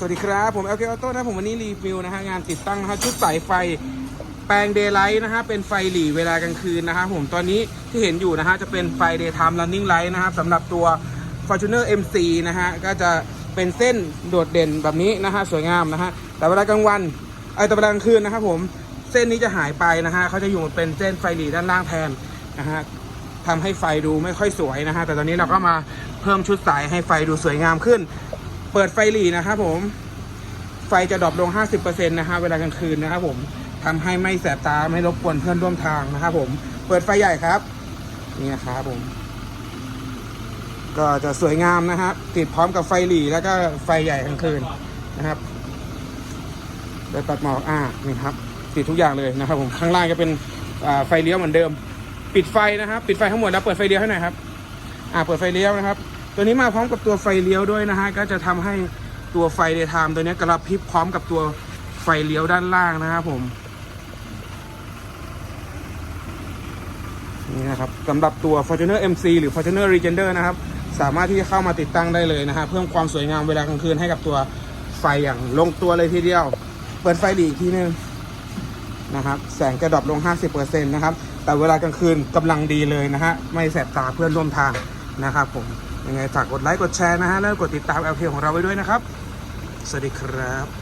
สวัสดีครับ ผม LK Auto นะผมวันนี้รีวิวนะฮะงานติดตั้งนะฮะชุดสายไฟแปลง Daylight นะฮะเป็นไฟหลีเวลากลางคืนนะฮะผมตอนนี้ที่เห็นอยู่นะฮะจะเป็นไฟ Daytime Running Light นะครับสำหรับตัว Fortuner MC นะฮะก็จะเป็นเส้นโดดเด่นแบบนี้นะฮะสวยงามนะฮะแต่เวลากลางวันไอ้แต่เวลากลางคืนนะครับผมเส้นนี้จะหายไปนะฮะเขาจะอยู่เป็นเส้นไฟหลีด้านล่างแทนนะฮะทำให้ไฟดูไม่ค่อยสวยนะฮะแต่ตอนนี้เราก็มาเพิ่มชุดสายให้ไฟดูสวยงามขึ้น เปิดไฟหลีนะครับผม ไฟจะดรอปลง 50%นะฮะเวลากลางคืนนะครับผมทำให้ไม่แสบตาไม่รบกวนเพื่อนร่วมทางนะครับผม เปิดไฟใหญ่ครับ นี่นะครับผม ก็จะสวยงามนะครับ ติดพร้อมกับไฟหลีแล้วก็ไฟใหญ่กลางคืนนะครับโดยตัดหมอกอ่านี่ครับ ติดทุกอย่างเลยนะครับ ผมข้างล่างจะเป็นไฟเลี้ยวเหมือนเดิม ปิดไฟนะครับ ปิดไฟทั้งหมดแล้วเปิดไฟเลี้ยวให้หน่อยครับ อ่าเปิดไฟเลี้ยวนะครับ ตัวนี้มาพร้อมกับตัวไฟเลี้ยวด้วยนะฮะก็จะทำให้ตัวไฟเดย์ไทม์ตัวนี้กระพริบพร้อมกับตัวไฟเลี้ยวด้านล่างนะครับผมนี่นะครับสำหรับตัว Fortuner MC หรือ Fortuner Legender นะครับ สามารถที่จะเข้ามาติดตั้งได้เลยนะฮะเพิ่มความสวยงามเวลากลางคืนให้กับตัวไฟอย่างลงตัวเลยทีเดียว เปิดไฟดีอีกทีนึงนะครับแสงจะดรอปลง 50%นะครับ แต่เวลากลางคืนกำลังดีเลยนะฮะ ไม่แสบตาเพื่อนร่วมทางนะครับผมยังไงฝากกดไลค์กดแชร์นะฮะแล้วกดติดตาม LK ของเราไว้ด้วยนะครับ สวัสดีครับ